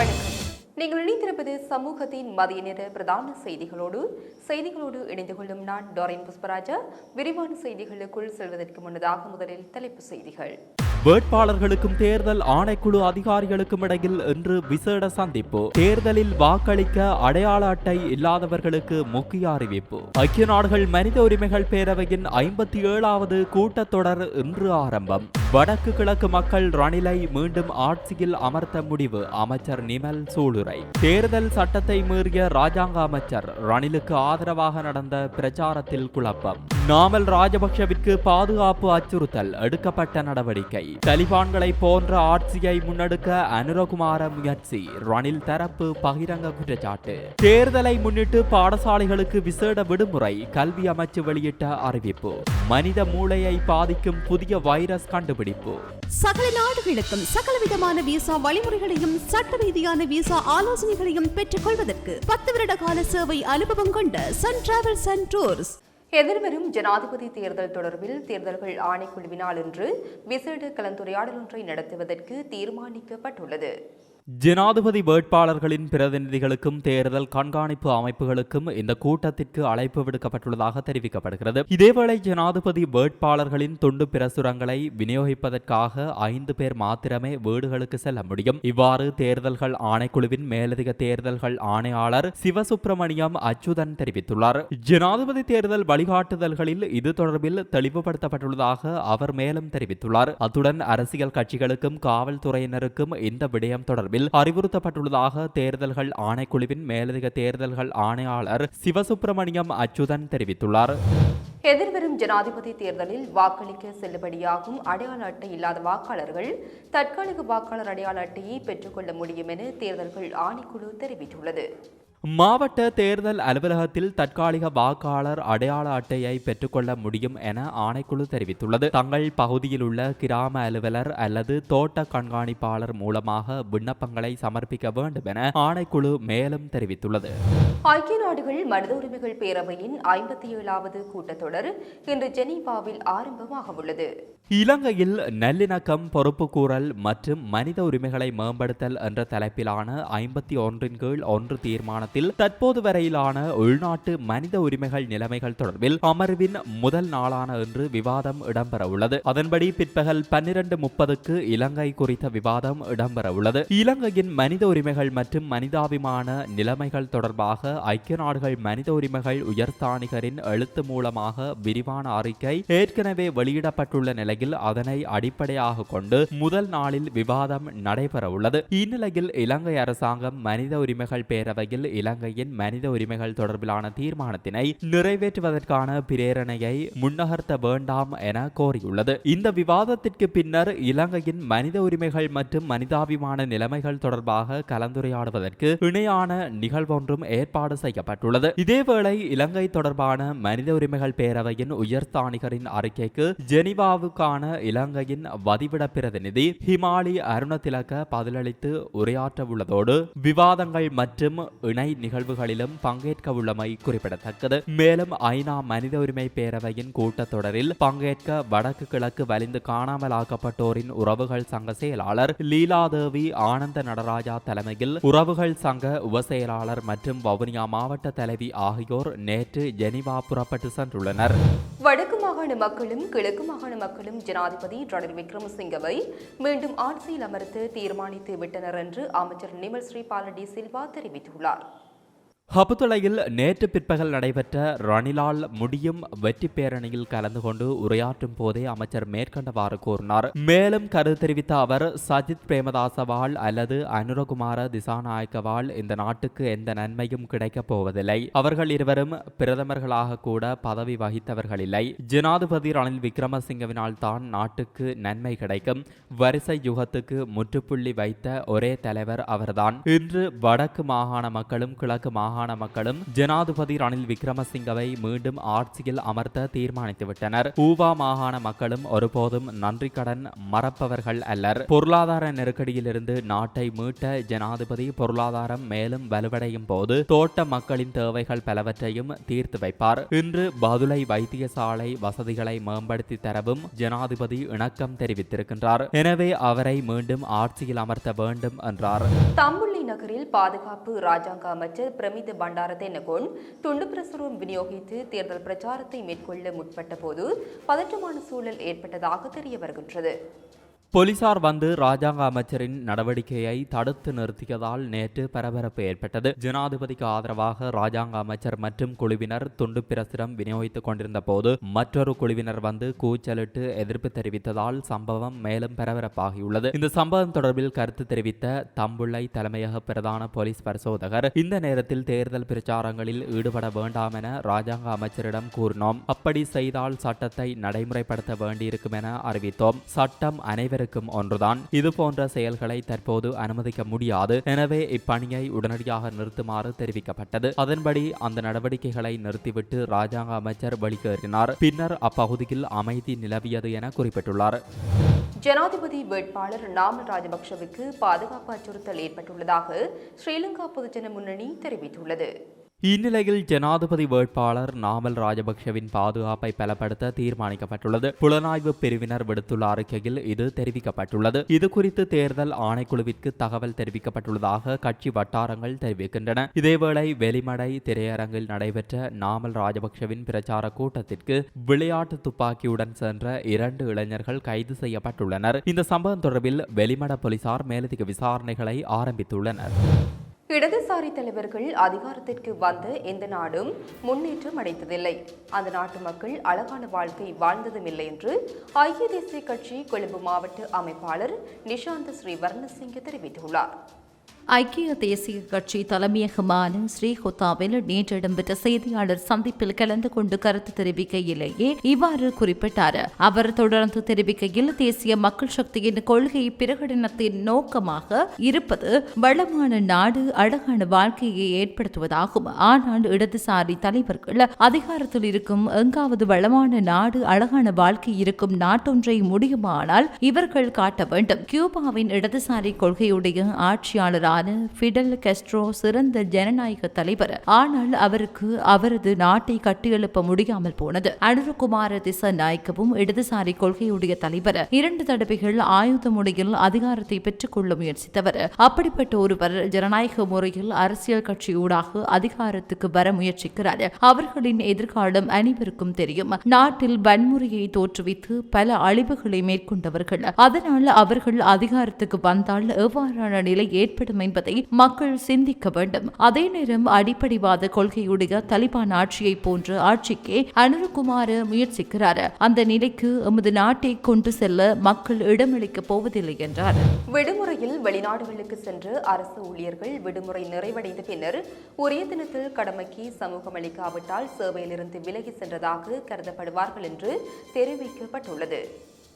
வணக்கம். நீங்கள் இணைந்திருப்பது சமூகத்தின் மதிய நேர பிரதான செய்திகளோடு செய்திகளோடு இணைந்து கொள்ளும் நான் டோரின் புஷ்பராஜா. விரிவான செய்திகளுக்குள் செல்வதற்கு முன்னதாக முதலில் தலைப்பு செய்திகள். வேட்பாளர்களுக்கும் தேர்தல் ஆணைக்குழு அதிகாரிகளுக்கும் இடையில் இன்று விசேட சந்திப்பு. தேர்தலில் வாக்களிக்க அடையாள அட்டை இல்லாதவர்களுக்கு முக்கிய அறிவிப்பு. ஐக்கிய நாடுகள் மனித உரிமைகள் பேரவையின் ஐம்பத்தி ஏழாவது கூட்டத்தொடர் இன்று ஆரம்பம். வடக்கு கிழக்கு மக்கள் ரணிலை மீண்டும் ஆட்சியில் அமர்த்த முடிவு. அமைச்சர் நிமல் சூளுரை. தேர்தல் சட்டத்தை மீறிய ராஜாங்க அமைச்சர் ரணிலுக்கு ஆதரவாக நடந்த பிரச்சாரத்தில் குழப்பம். நாமல் ராஜபக்ஷவிற்கு பாதுகாப்பு அச்சுறுத்தல் எடுக்கப்பட்ட நடவடிக்கை. தலிபான்களை போன்ற ஆட்சியை முன்னெடுக்க அனுரகுமார முயற்சி. ரணில் தரப்பு பகிரங்க குற்றச்சாட்டு. தேர்தலை முன்னிட்டு பாடசாலைகளுக்கு விசேட விடுமுறை கல்வி அமைச்சு வெளியிட்ட அறிவிப்பு. மனித மூளையை பாதிக்கும் புதிய வைரஸ் கண்டுபிடிப்பு சகல நாடுகளுக்கும் சகலவிதமான விசா வழிமுறைகளையும் சட்ட ரீதியான விசா ஆலோசனைகளையும் பெற்றுக் கொள்வதற்கு பத்து வருட கால சேவை அனுபவம் கொண்ட சன் டிராவல்ஸ் அண்ட் டூர்ஸ் எதிர்வரும் ஜனாதிபதி தேர்தல் தொடர்பில் தேர்தல்கள் ஆணைக்குழுவினால் இன்று விசேட கலந்துரையாடல் ஒன்றை நடத்துவதற்கு தீர்மானிக்கப்பட்டுள்ளது. ஜனாதிபதி வேட்பாளர்களின் பிரதிநிதிகளுக்கும் தேர்தல் கண்காணிப்பு அமைப்புகளுக்கும் இந்த கூட்டத்திற்கு அழைப்பு விடுக்கப்பட்டுள்ளதாக தெரிவிக்கப்படுகிறது. இதேவேளை ஜனாதிபதி வேட்பாளர்களின் துண்டு பிரசுரங்களை விநியோகிப்பதற்காக ஐந்து பேர் மாத்திரமே வீடுகளுக்கு செல்ல முடியும். இவ்வாறு தேர்தல்கள் ஆணைக்குழுவின் மேலதிக தேர்தல்கள் ஆணையாளர் சிவசுப்பிரமணியம் அச்சுதன் தெரிவித்துள்ளார். ஜனாதிபதி தேர்தல் வழிகாட்டுதல்களில் இது தொடர்பில் தெளிவுபடுத்தப்பட்டுள்ளதாக அவர் மேலும் தெரிவித்துள்ளார். அத்துடன் அரசியல் கட்சிகளுக்கும் காவல்துறையினருக்கும் இந்த விடயம் தொடர்பில் அறிவுறுத்தப்பட்டுள்ளதாக தேர்தல்கள் ஆணைக்குழுவின் மேலதிக தேர்தல்கள் ஆணையாளர் சிவசுப்பிரமணியம் அச்சுதன் தெரிவித்துள்ளார். எதிர்வரும் ஜனாதிபதி தேர்தலில் வாக்களிக்க செல்லுபடியாகும் அடையாள அட்டை இல்லாத வாக்காளர்கள் தற்காலிக வாக்காளர் அடையாள அட்டையை பெற்றுக்கொள்ள முடியும் என தேர்தல்கள் ஆணைக்குழு தெரிவித்துள்ளது. மாவட்ட தேர்தல் அலுவலகத்தில் தற்காலிக வாக்காளர் அடையாள அட்டையை பெற்றுக்கொள்ள முடியும் என ஆணைக்குழு தெரிவித்துள்ளது. தங்கள் பகுதியில் உள்ள கிராம அலுவலர் அல்லது தோட்ட கண்காணிப்பாளர் மூலமாக விண்ணப்பங்களை சமர்ப்பிக்க வேண்டும் என ஆணைக்குழு மேலும் தெரிவித்துள்ளது. ஐக்கிய நாடுகள் மனித உரிமைகள் பேரவையின் ஐம்பத்தி ஏழாவது கூட்டத்தொடர் இன்று ஜெனீவாவில் ஆரம்பமாக உள்ளது இலங்கையில் நல்லிணக்கம் பொறுப்புக்கூறல் மற்றும் மனித உரிமைகளை மேம்படுத்தல் என்ற தலைப்பிலான ஐம்பத்தி ஒன்றின் கீழ் ஒன்று மாகாணத்தில் தற்போது வரையிலான உள்நாட்டு மனித உரிமைகள் நிலைமைகள் தொடர்பில் அமர்வின் முதல் நாளான இன்று விவாதம் இடம்பெற உள்ளது. அதன்படி பிற்பகல் பன்னிரண்டு முப்பதுக்கு இலங்கை குறித்த விவாதம் இடம்பெற உள்ளது. இலங்கையின் மனித உரிமைகள் மற்றும் மனிதாபிமான நிலைமைகள் தொடர்பாக ஐக்கிய நாடுகள் மனித உரிமைகள் உயர்ஸ்தானிகரின் எழுத்து மூலமாக விரிவான அறிக்கை ஏற்கனவே வெளியிடப்பட்டுள்ள நிலையில் அதனை அடிப்படையாக கொண்டு முதல் நாளில் விவாதம் நடைபெற உள்ளது. இந்நிலையில் இலங்கை அரசாங்கம் மனித உரிமைகள் பேரவையில் இலங்கையின் மனித உரிமைகள் தொடர்பிலான தீர்மானத்தினை நிறைவேற்றுவதற்கான பிரேரணையை முன்னகர்த்த வேண்டாம் என கோரியுள்ளது. இந்த விவாதத்திற்கு பின்னர் இலங்கையின் மனித உரிமைகள் மற்றும் மனிதாபிமான நிலைமைகள் தொடர்பாக கலந்துரையாடுவதற்கு இணையான நிகழ்வொன்றும் ஏற்பாடு செய்யப்பட்டுள்ளது. இதேவேளை இலங்கை தொடர்பான மனித உரிமைகள் பேரவையின் உயர்ஸ்தானிகரின் அறிக்கைக்கு ஜெனிவாவுக்கான இலங்கையின் வதிவிட பிரதிநிதி ஹிமாலி அருணதிலக பதிலளித்து உரையாற்ற உள்ளதோடு விவாதங்கள் மற்றும் இணை நிகழ்வுகளிலும் பங்கேற்க உள்ளமை குறிப்பிடத்தக்கது. மேலும் ஐநா மனித உரிமை பேரவையின் கூட்டத்தொடரில் பங்கேற்க வடக்கு கிழக்கு வலிந்து காணாமலாக்கப்பட்டோரின் உறவுகள் சங்க செயலாளர் லீலாதேவி ஆனந்த நடராஜா தலைமையில் உறவுகள் சங்க உப செயலாளர் மற்றும் வவுனியா மாவட்ட தலைவி ஆகியோர் நேற்று ஜெனிவா புறப்பட்டு சென்றுள்ளனர். வடக்கு மாகாண மக்களும் கிழக்கு மாகாண மக்களும் ஜனாதிபதி ரணில் விக்ரமசிங்கவை மீண்டும் ஆட்சியில் அமர்த்த தீர்மானித்து விட்டனர் என்று அமைச்சர் நிமல் ஸ்ரீபாலடி சில்வா தெரிவித்துள்ளார். ஹபுத்துளையில் நேற்று பிற்பகல் நடைபெற்ற ரணிலால் முடியும் வெற்றி பேரணியில் கலந்து கொண்டு உரையாற்றும் போதே அமைச்சர் மேற்கண்டவாறு கூறினார். மேலும் கருத்து தெரிவித்த அவர் சஜித் பிரேமதாசவால் அல்லது அனுரகுமார திசாநாயக்கவால் இந்த நாட்டுக்கு எந்த நன்மையும் கிடைக்கப் போவதில்லை. அவர்கள் இருவரும் பிரதமர்களாக கூட பதவி வகித்தவர்கள் இல்லை. ஜனாதிபதி ரணில் விக்ரமசிங்கவினால் தான் நாட்டுக்கு நன்மை கிடைக்கும். வரிசை யுகத்துக்கு முற்றுப்புள்ளி வைத்த ஒரே தலைவர் அவர்தான். இன்று வடக்கு மாகாண மக்களும் கிழக்கு மாகாண மாகாண மக்களும் ஜனாதிபதி ரணில் விக்ரமசிங்கவை மீண்டும் ஆட்சியில் அமர்த்த தீர்மானித்துவிட்டனர். ஊவா மாகாண மக்களும் ஒருபோதும் நன்றி கடன் மறப்பவர்கள் அல்லர். பொருளாதார நெருக்கடியிலிருந்து நாட்டை மீட்ட ஜனாதிபதி பொருளாதாரம் மேலும் வலுவடையும் போது தோட்ட மக்களின் தேவைகள் பலவற்றையும் தீர்த்து வைப்பார். இன்று பதுளை வைத்தியசாலை வசதிகளை மேம்படுத்தி தரவும் ஜனாதிபதி இணக்கம் தெரிவித்திருக்கின்றார். எனவே அவரை மீண்டும் ஆட்சியில் அமர்த்த வேண்டும் என்றார். தம்புள்ளி நகரில் பாதுகாப்பு ராஜாங்க அமைச்சர் பிரமித பண்டாரத்தை நகோன் துண்டு பிரசுரம் விநியோகித்து தேர்தல் பிரச்சாரத்தை மேற்கொள்ள முற்பட்ட போது பதற்றமான சூழல் ஏற்பட்டதாக தெரிய வருகின்றது. போலீசார் வந்து ராஜாங்க அமைச்சரின் நடவடிக்கையை தடுத்து நிறுத்தியதால் நேற்று பரபரப்பு ஏற்பட்டது. ஜனாதிபதிக்கு ஆதரவாக ராஜாங்க அமைச்சர் மற்றும் குழுவினர் துண்டு பிரசுரம் விநியோகித்துக் கொண்டிருந்த போது மற்றொரு குழுவினர் வந்து கூச்சலிட்டு எதிர்ப்பு தெரிவித்ததால் சம்பவம் மேலும் பரபரப்பாகியுள்ளது. இந்த சம்பவம் தொடர்பில் கருத்து தெரிவித்த தம்புள்ளை தலைமையக பிரதான போலீஸ் பரிசோதகர் இந்த நேரத்தில் தேர்தல் பிரச்சாரங்களில் ஈடுபட வேண்டாம் என ராஜாங்க அமைச்சரிடம் கூறினோம். அப்படி செய்தால் சட்டத்தை நடைமுறைப்படுத்த வேண்டியிருக்கும் என அறிவித்தோம். சட்டம் அனைவருக்கும் ஒன்றுதான். இது போன்ற செயல்களை தற்போது அனுமதிக்க முடியாது. எனவே இப்பணியை உடனடியாக நிறுத்துமாறு தெரிவிக்கப்பட்டது. அதன்படி அந்த நடவடிக்கைகளை நிறுத்திவிட்டு ராஜாங்க அமைச்சர் வெளியேறினார் பின்னர் அப்பகுதியில் அமைதி நிலவியது என குறிப்பிட்டுள்ளார். ஜனாதிபதி வேட்பாளர் நாமல் ராஜபக்ஷவுக்கு பாதுகாப்பு அச்சுறுத்தல் ஏற்பட்டுள்ளதாக ஸ்ரீலங்கா பொதுஜன முன்னணி தெரிவித்துள்ளது. இந்நிலையில் ஜனாதிபதி வேட்பாளர் நாமல் ராஜபக்ஷவின் பாதுகாப்பை பலப்படுத்த தீர்மானிக்கப்பட்டுள்ளது. புலனாய்வு பிரிவினர் விடுத்துள்ள அறிக்கையில் இது தெரிவிக்கப்பட்டுள்ளது. இது குறித்து தேர்தல் ஆணைக்குழுவிற்கு தகவல் தெரிவிக்கப்பட்டுள்ளதாக கட்சி வட்டாரங்கள் தெரிவிக்கின்றன. இதேவேளை வெளிமடை திரையரங்கில் நடைபெற்ற நாமல் ராஜபக்ஷவின் பிரச்சார கூட்டத்திற்கு விளையாட்டு துப்பாக்கியுடன் சென்ற இரண்டு இளைஞர்கள் கைது செய்யப்பட்டுள்ளனர். இந்த சம்பவம் தொடர்பில் வெளிமட போலீசார் மேலதிக விசாரணைகளை ஆரம்பித்துள்ளனர். இடதுசாரி தலைவர்கள் அதிகாரத்திற்கு வந்த எந்த நாடும் முன்னேற்றம் அடைந்ததில்லை. அந்த நாட்டு மக்கள் அழகான வாழ்க்கை வாழ்ந்ததும் இல்லை என்று ஐக்கிய தேசிய கட்சி கொழும்பு மாவட்ட அமைப்பாளர் நிஷாந்த் ஸ்ரீ வர்ணசிங்க தெரிவித்துள்ளார். ஐக்கிய தேசிய கட்சி தலைமையகமான ஸ்ரீஹொத்தாவில் நேற்று இடம்பெற்ற செய்தியாளர் சந்திப்பில் கலந்து கொண்டு கருத்து தெரிவிக்கையிலேயே இவ்வாறு குறிப்பிட்டார். அவர் தொடர்ந்து தெரிவிக்கையில் தேசிய மக்கள் சக்தியின் கொள்கை பிரகடனத்தின் நோக்கமாக இருப்பது வளமான நாடு அழகான வாழ்க்கையை ஏற்படுத்துவதாகும். ஆனால் இடதுசாரி தலைவர்கள் அதிகாரத்தில் இருக்கும் எங்காவது வளமான நாடு அழகான வாழ்க்கை இருக்கும் நாட்டொன்றை முடியுமானால் இவர்கள் காட்ட வேண்டும். கியூபாவின் இடதுசாரி கொள்கையுடைய ஆன ஃபிடல் கெஸ்ட்ரோ சிறந்த ஜனநாயக தலைவர். ஆனால் அவருக்கு அவரது நாட்டை கட்டியெழுப்ப முடியாமல் போனது. அனுருக்குமார திச நாயக்கவும் இடதுசாரி கொள்கையுடைய தலைவர். இரண்டு தடவைகள் ஆயுத முறையில் அதிகாரத்தை பெற்றுக்கொள்ள முயற்சித்தவர். அப்படிப்பட்ட ஒருவர் ஜனநாயக முறையில் அரசியல் கட்சியூடாக அதிகாரத்துக்கு வர முயற்சிக்கிறார். அவர்களின் எதிர்காலம் அனைவருக்கும் தெரியும். நாட்டில் வன்முறையை தோற்றுவித்து பல அழிவுகளை மேற்கொண்டவர்கள். அதனால் அவர்கள் அதிகாரத்துக்கு வந்தால் எவ்வாறான நிலை ஏற்படும் என்பதை மக்கள் சிந்திக்க வேண்டும். அதே நேரம் அடிப்படைவாத கொள்கையுடைய தலிபான் ஆட்சியை போன்ற ஆட்சிக்கே அனுருகுமாறு முயற்சிக்கிறார். அந்த நிலைக்கு எமது நாட்டை கொண்டு செல்ல மக்கள் இடமளிக்கப் போவதில்லை என்றார். விடுமுறையில் வெளிநாடுகளுக்கு சென்று அரசு ஊழியர்கள் விடுமுறை நிறைவடைந்த பின்னர் உரிய தினத்தில் கடமைக்கு சமூகம் அளிக்காவிட்டால் சேவையிலிருந்து விலகி சென்றதாக கருதப்படுவார்கள் என்று தெரிவிக்கப்பட்டுள்ளது.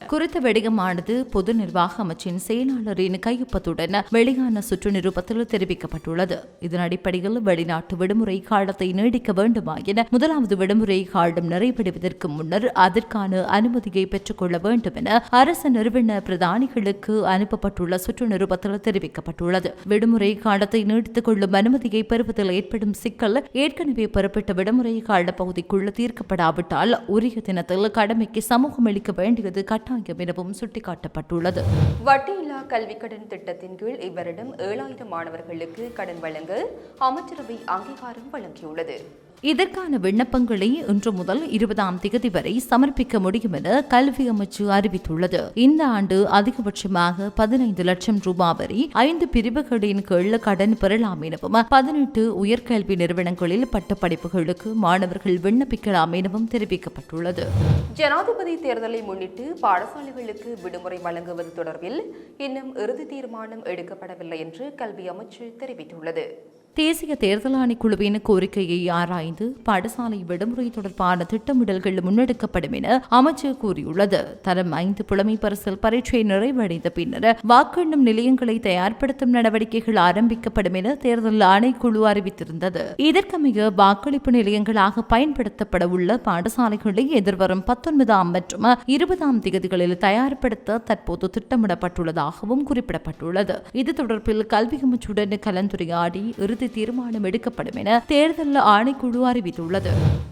குறித்த வெடிகமானது பொது நிர்வாக அமைச்சின் செயலாளரின் கையொப்பத்துடன் வெளியான சுற்று நிருபத்தில் தெரிவிக்கப்பட்டுள்ளது. இதன் அடிப்படையில் வெளிநாட்டு விடுமுறை காலத்தை நீடிக்க வேண்டுமா என முதலாவது விடுமுறை காலம் நிறைவடைவதற்கு முன்னர் அதற்கான அனுமதியை பெற்றுக்கொள்ள வேண்டும் என அரசு நிறுவன பிரதானிகளுக்கு அனுப்பப்பட்டுள்ள சுற்று நிருபத்தில் தெரிவிக்கப்பட்டுள்ளது. விடுமுறை காலத்தை நீடித்துக் கொள்ளும் அனுமதியை பெறுவதில் ஏற்படும் சிக்கல் ஏற்கனவே பெறப்பட்ட விடுமுறை கால பகுதிக்குள் தீர்க்கப்படாவிட்டால் உரிய தினத்தில் கடமைக்கு சமூகம் அளிக்க வேண்டியது கட்டாயம். எனவும் சுட்டிக்காட்டப்பட்டுள்ளது. வட்டியில்லா கல்விக் கடன் திட்டத்தின் கீழ் இவரிடம் ஏழாயிரம் மாணவர்களுக்கு கடன் வழங்க அமைச்சரவை அங்கீகாரம் வழங்கியுள்ளது. இதற்கான விண்ணப்பங்களை இன்று முதல் இருபதாம் தேதி வரை சமர்ப்பிக்க முடியும் என கல்வி அமைச்சு அறிவித்துள்ளது. இந்த ஆண்டு அதிகபட்சமாக பதினைந்து லட்சம் ரூபாய் வரை ஐந்து பிரிவுகளின் கீழ் கடன் பெறலாம் எனவும் பதினெட்டு உயர்கல்வி நிறுவனங்களில் பட்டப்படிப்புகளுக்கு மாணவர்கள் விண்ணப்பிக்கலாம் எனவும் தெரிவிக்கப்பட்டுள்ளது. ஜனாதிபதி தேர்தலை முன்னிட்டு பாடசாலைகளுக்கு விடுமுறை வழங்குவது தொடர்பில் இன்னும் இறுதி தீர்மானம் எடுக்கப்படவில்லை என்று கல்வி அமைச்சு தெரிவித்துள்ளது. தேசிய தேர்தல் ஆணைக்குழுவின் கோரிக்கையை ஆராய்ந்து பாடசாலை விடுமுறை தொடர்பான திட்டமிடல்கள் முன்னெடுக்கப்படும் என அமைச்சர் கூறியுள்ளது. தரம் ஐந்து புலமை பரிசல் பரீட்சை நிறைவடைந்த பின்னர் வாக்கெண்ணும் நிலையங்களை தயார்படுத்தும் நடவடிக்கைகள் ஆரம்பிக்கப்படும் என தேர்தல் ஆணைக்குழு அறிவித்திருந்தது. இதற்கமைய வாக்களிப்பு நிலையங்களாக பயன்படுத்தப்பட உள்ள பாடசாலைகளை எதிர்வரும் பத்தொன்பதாம் மற்றும் இருபதாம் திகதிகளில் தயார்படுத்த தற்போது திட்டமிடப்பட்டுள்ளதாகவும் குறிப்பிடப்பட்டுள்ளது. இது தொடர்பில் கல்வி அமைச்சுடன் கலந்துரையாடி இறுதி தீர்மானம் எடுக்கப்படும் என தேர்தல் ஆணைக்குழு அறிவித்துள்ளது.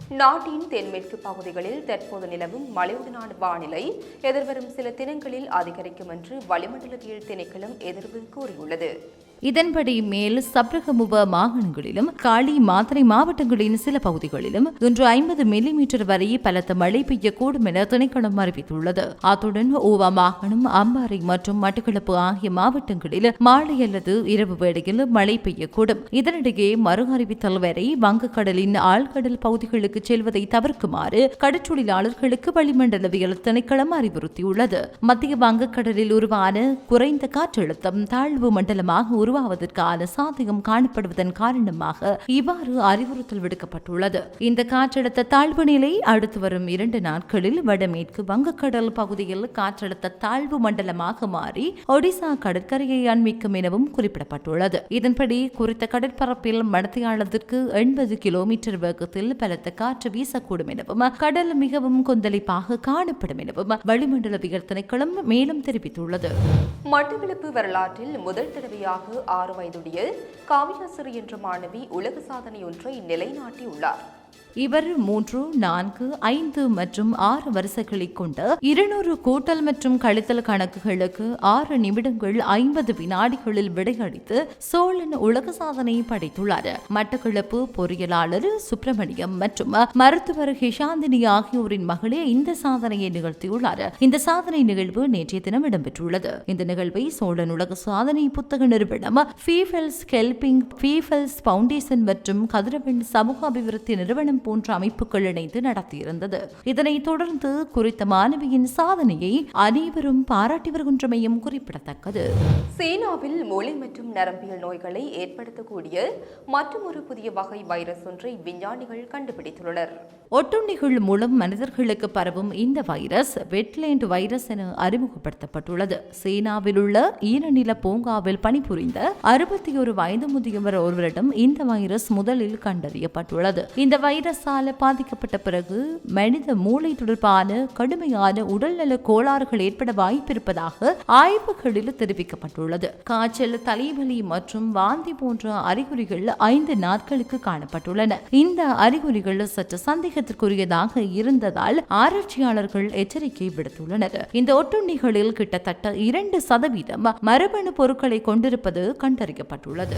நாட்டின் தென்மேற்கு பகுதிகளில் தற்போது நிலவும் மழையுடனான வானிலை எதிர்வரும் சில தினங்களில் அதிகரிக்கும் என்று வளிமண்டலவியல் திணைக்களம் எதிர்வு கூறியுள்ளது. இதன்படி மேல் சப்ரகமுவ மாகாணங்களிலும் காளி மாத்தறை மாவட்டங்களின் சில பகுதிகளிலும் இன்று ஐம்பது மில்லிமீட்டர் வரை பலத்த மழை பெய்யக்கூடும் என திணைக்களம் அறிவித்துள்ளது. அத்துடன் ஓவா மாகாணம் அம்பாறை மற்றும் மட்டக்களப்பு ஆகிய மாவட்டங்களில் மாலை அல்லது இரவு வேளையில் மழை பெய்யக்கூடும். இதனிடையே மறு அறிவித்தல் வரை வங்கக்கடலின் ஆழ்கடல் பகுதிகளுக்கு செல்வதை தவிர்க்குமாறு கடற்றொழிலாளர்களுக்கு வளிமண்டலவியல் திணைக்களம் அறிவுறுத்தியுள்ளது. மத்திய வங்கக்கடலில் உருவான குறைந்த காற்றழுத்தம் தாழ்வு மண்டலமாக உருவாவதற்கான சாத்தியம் காணப்படுவதன் காரணமாக இவ்வாறு அறிவுறுத்தல் விடுக்கப்பட்டுள்ளது. இந்த காற்றழுத்த தாழ்வு நிலை அடுத்து வரும் இரண்டு நாட்களில் வடமேற்கு வங்கக்கடல் பகுதியில் காற்றழுத்த தாழ்வு மண்டலமாக மாறி ஒடிசா கடற்கரையை அண்மிக்கும் எனவும் குறிப்பிடப்பட்டுள்ளது. இதன்படி குறித்த கடற்பரப்பில் மடத்தையாளத்திற்கு எண்பது கிலோமீட்டர் வேகத்தில் பலத்த காற்று வீசக்கூடும் எனவும் கடல் மிகவும் கொந்தளிப்பாக காணப்படும் எனவும் வளிமண்டலவியல் திணைக்களம் மேலும் தெரிவித்துள்ளது. மட்டக்களப்பு வரலாற்றில் முதல் தடவையாக ஆறு வயதுடைய காவியாசிரி என்ற மாணவி உலக சாதனை ஒன்றை நிலைநாட்டியுள்ளார். இவர் மூன்று நான்கு ஐந்து மற்றும் ஆறு வரிசைகளை கொண்ட இருநூறு கூட்டல் மற்றும் கழித்தல் கணக்குகளுக்கு ஆறு நிமிடங்கள் ஐம்பது வினாடிகளில் விடையளித்து சோழன் உலக சாதனை படைத்துள்ளார். மட்டக்களப்பு பொறியியலாளர் சுப்பிரமணியம் மற்றும் மருத்துவர் ஹிஷாந்தினி ஆகியோரின் மகளே இந்த சாதனையை நிகழ்த்தியுள்ளார். இந்த சாதனை நிகழ்வு நேற்றைய தினம் இடம்பெற்றுள்ளது. இந்த நிகழ்வை சோழன் உலக சாதனை புத்தக நிறுவனம் ஃபீஃபெல்ஸ் ஹெல்பிங் ஃபீஃபெல்ஸ் பவுண்டேஷன் மற்றும் கதிரவன் சமூக அபிவிருத்தி நிறுவனம் போன்ற அமைப்புகள் இணைந்து நடத்தியிருந்தது. இதனைத் தொடர்ந்து குறித்த மாணவியின் சாதனையை அனைவரும் பாராட்டி வருகின்றமையும் குறிப்பிடத்தக்கது. சீனாவில் மூளை மற்றும் நரம்பியல் நோய்களை ஏற்படுத்தக்கூடிய மற்றொரு புதிய வகை வைரஸ் ஒன்றை விஞ்ஞானிகள் கண்டுபிடித்துள்ளனர். ஒட்டுண்ணிகள் மூலம் மனிதர்களுக்கு பரவும் இந்த வைரஸ் வெட்லேண்ட் வைரஸ் என அறிமுகப்படுத்தப்பட்டுள்ளது. சீனாவில் உள்ள ஈரநில பூங்காவில் பணிபுரிந்த அறுபத்தி ஒரு வயது முதியவர் ஒருவரிடம் இந்த வைரஸ் முதலில் கண்டறியப்பட்டுள்ளது. இந்த வைரஸால் பாதிக்கப்பட்ட பிறகு மனித மூளை தொடர்பான கடுமையான உடல்நல கோளாறுகள் ஏற்பட வாய்ப்பிருப்பதாக ஆய்வுகளில் தெரிவிக்கப்பட்டுள்ளது. காய்ச்சல் தலைவலி மற்றும் வாந்தி போன்ற அறிகுறிகள் ஐந்து நாட்களுக்கு காணப்பட்டுள்ளன. இந்த அறிகுறிகள் சற்று சந்தேகத்திற்குரியதாக இருந்ததால் ஆராய்ச்சியாளர்கள் எச்சரிக்கை விடுத்துள்ளனர். இந்த ஒட்டுண்ணிகளில் கிட்டத்தட்ட இரண்டு சதவீதம் மரபணு பொருட்களை கொண்டிருப்பது கண்டறியப்பட்டுள்ளது.